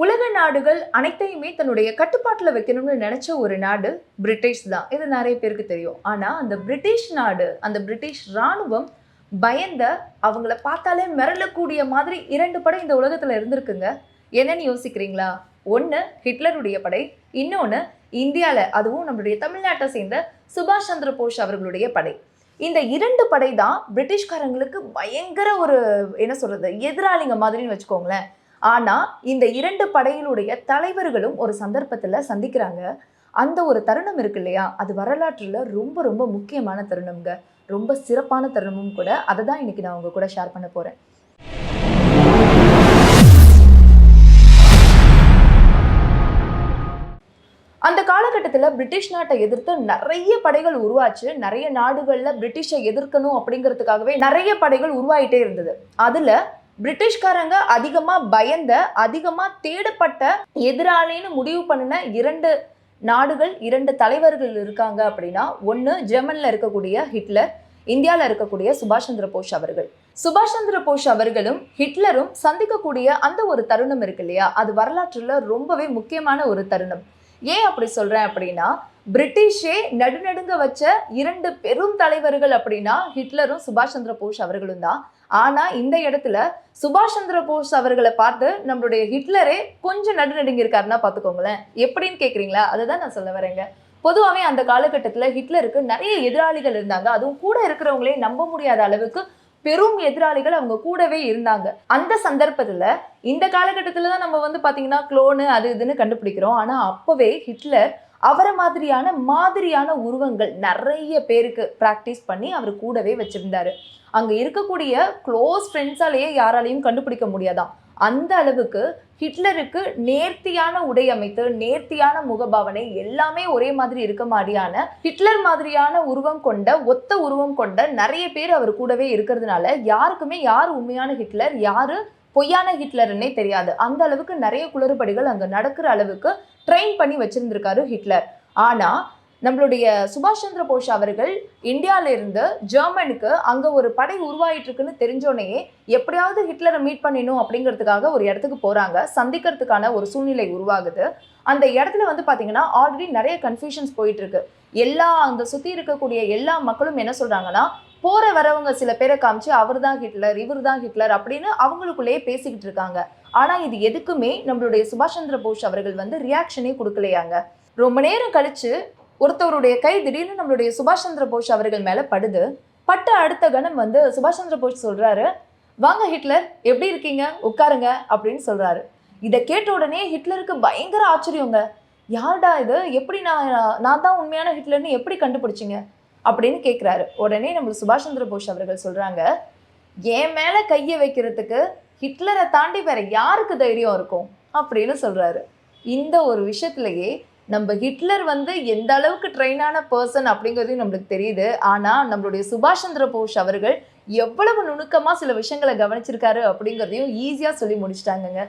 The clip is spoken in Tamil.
உலக நாடுகள் அனைத்தையுமே தன்னுடைய கட்டுப்பாட்டில் வைக்கணும்னு நினைச்ச ஒரு நாடு பிரிட்டிஷ் தான். இது நிறைய பேருக்கு தெரியும். ஆனால் அந்த பிரிட்டிஷ் நாடு அந்த பிரிட்டிஷ் ராணுவம் பயந்த அவங்கள பார்த்தாலே மிரளக்கூடிய மாதிரி இரண்டு படை இந்த உலகத்தில் இருந்திருக்குங்க. என்னன்னு யோசிக்கிறீங்களா? ஒன்று ஹிட்லருடைய படை இன்னொன்று இந்தியாவில் அதுவும் நம்மளுடைய தமிழ்நாட்டை சேர்ந்த சுபாஷ் சந்திர போஷ் அவர்களுடைய படை. இந்த இரண்டு படை தான் பிரிட்டிஷ்காரங்களுக்கு பயங்கர ஒரு என்ன சொல்கிறது எதிராளிங்க மாதிரின்னு வச்சுக்கோங்களேன். ஆனால் இந்த இரண்டு படையிலுடைய தலைவர்களும் ஒரு சந்தர்ப்பத்தில் சந்திக்கிறாங்க. அந்த ஒரு தருணம் இருக்கு இல்லையா? அது வரலாற்றில் ரொம்ப ரொம்ப முக்கியமான தருணம்ங்க. ரொம்ப சிறப்பான தருணமும் கூட. அதை தான் இன்னைக்கு நான் உங்கள் கூட ஷேர் பண்ண போகிறேன் அந்த காலகட்டத்தில் பிரிட்டிஷ் நாட்டை எதிர்த்து நிறைய படைகள் உருவாச்சு. நிறைய நாடுகளில் பிரிட்டிஷை எதிர்க்கணும் அப்படிங்கிறதுக்காகவே நிறைய படைகள் உருவாயிட்டே இருந்தது. அதில் பிரிட்டிஷ்காரங்க அதிகமாக பயந்த அதிகமாக தேடப்பட்ட எதிராளின்னு முடிவு பண்ணின இரண்டு நாடுகள் இரண்டு தலைவர்கள் இருக்காங்க அப்படின்னா ஒன்று ஜெர்மனில் இருக்கக்கூடிய ஹிட்லர் இந்தியாவில் இருக்கக்கூடிய சுபாஷ் சந்திர போஸ் அவர்கள். சுபாஷ் சந்திர போஸ் அவர்களும் ஹிட்லரும் சந்திக்கக்கூடிய அந்த ஒரு தருணம் இருக்கு இல்லையா? அது வரலாற்றில் ரொம்பவே முக்கியமான ஒரு தருணம். ஏன் அப்படி சொல்கிறேன் அப்படின்னா பிரிட்டிஷே நடுநடுங்க வச்ச இரண்டு பெரும் தலைவர்கள் அப்படின்னா ஹிட்லரும் சுபாஷ் சந்திர போஸ் அவர்களும் தான். ஆனா இந்த இடத்துல சுபாஷ் சந்திர போஸ் அவர்களை பார்த்து நம்மளுடைய ஹிட்லரே கொஞ்சம் நடுநடுங்கி இருக்காருன்னா பார்த்துக்கோங்களேன். எப்படின்னு கேட்குறீங்களா அதை தான் நான் சொல்ல வரேங்க. பொதுவாகவே அந்த காலகட்டத்தில் ஹிட்லருக்கு நிறைய எதிராளிகள் இருந்தாங்க. அதுவும் கூட இருக்கிறவங்களே நம்ப முடியாத அளவுக்கு பெரும் எதிராளிகள் அவங்க கூடவே இருந்தாங்க. அந்த சந்தர்ப்பத்தில் இந்த காலகட்டத்தில் தான் நம்ம வந்து பார்த்தீங்கன்னா குளோனு அது இதுன்னு கண்டுபிடிக்கிறோம். ஆனால் அப்போவே ஹிட்லர் அவரை மாதிரியான மாதிரியான உருவங்கள் நிறைய பேருக்கு ப்ராக்டிஸ் பண்ணி அவர் கூடவே வச்சிருந்தாரு. அங்கே இருக்கக்கூடிய க்ளோஸ் ஃப்ரெண்ட்ஸாலேயே யாராலையும் கண்டுபிடிக்க முடியாதான். அந்த அளவுக்கு ஹிட்லருக்கு நேர்த்தியான உடை அமைத்து நேர்த்தியான முகபாவனை எல்லாமே ஒரே மாதிரி இருக்க மாதிரியான ஹிட்லர் மாதிரியான உருவம் கொண்ட ஒத்த உருவம் கொண்ட நிறைய பேர் அவர் கூடவே இருக்கிறதுனால யாருக்குமே யார் உண்மையான ஹிட்லர் யாரு பொய்யான ஹிட்லர்னே தெரியாது. அந்த அளவுக்கு நிறைய குளறுபடிகள் அங்கே நடக்கிற அளவுக்கு ட்ரெயின் பண்ணி வச்சிருந்திருக்காரு ஹிட்லர். ஆனால் நம்மளுடைய சுபாஷ் சந்திர போஸ் அவர்கள் இந்தியால இருந்து ஜெர்மனுக்கு அங்க ஒரு படை உருவாயிட்டு இருக்குன்னு தெரிஞ்சோடனே எப்படியாவது ஹிட்லரை மீட் பண்ணிடணும் அப்படிங்கிறதுக்காக ஒரு இடத்துக்கு போறாங்க. சந்திக்கிறதுக்கான ஒரு சூழ்நிலை உருவாகுது. அந்த இடத்துல வந்து பாத்தீங்கன்னா ஆல்ரெடி நிறைய கன்ஃபியூஷன்ஸ் போயிட்டு இருக்கு எல்லா அந்த சுத்தி இருக்கக்கூடிய எல்லா மக்களும் என்ன சொல்றாங்கன்னா போற வரவங்க சில பேரை காமிச்சு அவர் தான் ஹிட்லர் இவர் தான் ஹிட்லர் அப்படின்னு அவங்களுக்குள்ளேயே பேசிக்கிட்டு இருக்காங்க. ஆனா இது எதுக்குமே நம்மளுடைய சுபாஷ் சந்திர போஸ் அவர்கள் வந்து ரியாக்ஷனே கொடுக்கலையாங்க. ரொம்ப நேரம் கழிச்சு ஒருத்தவருடைய கை திடீர்னு நம்மளுடைய சுபாஷ் சந்திர போஸ் அவர்கள் மேல படுது. பட்ட அடுத்த கணம் வந்து சுபாஷ் சந்திர போஸ் சொல்றாரு வாங்க ஹிட்லர் எப்படி இருக்கீங்க? உட்காருங்க அப்படின்னு சொல்றாரு. இதை கேட்ட உடனே ஹிட்லருக்கு பயங்கர ஆச்சரியங்க. யார்டா இது? எப்படி நான் நான் தான் உண்மையான ஹிட்லர்னு எப்படி கண்டுபிடிச்சிங்க? அப்படின்னு கேட்குறாரு உடனே நம்ம சுபாஷ் சந்திர போஸ் அவர்கள் சொல்கிறாங்க என் மேலே கையை வைக்கிறதுக்கு ஹிட்லரை தாண்டி வேற யாருக்கு தைரியம் இருக்கும்? அப்படின்னு சொல்கிறாரு இந்த ஒரு விஷயத்துலயே நம்ம ஹிட்லர் வந்து எந்த அளவுக்கு ட்ரெயினான பர்சன் அப்படிங்கிறதையும் நம்மளுக்கு தெரியுது. ஆனால் நம்மளுடைய சுபாஷ் சந்திர போஸ் அவர்கள் எவ்வளவு நுணுக்கமாக சில விஷயங்களை கவனிச்சிருக்காரு அப்படிங்கிறதையும் ஈஸியாக சொல்லி முடிச்சிட்டாங்கங்க.